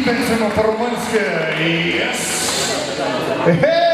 молодяткам І танцюємо по-румунськи Єс! Гей!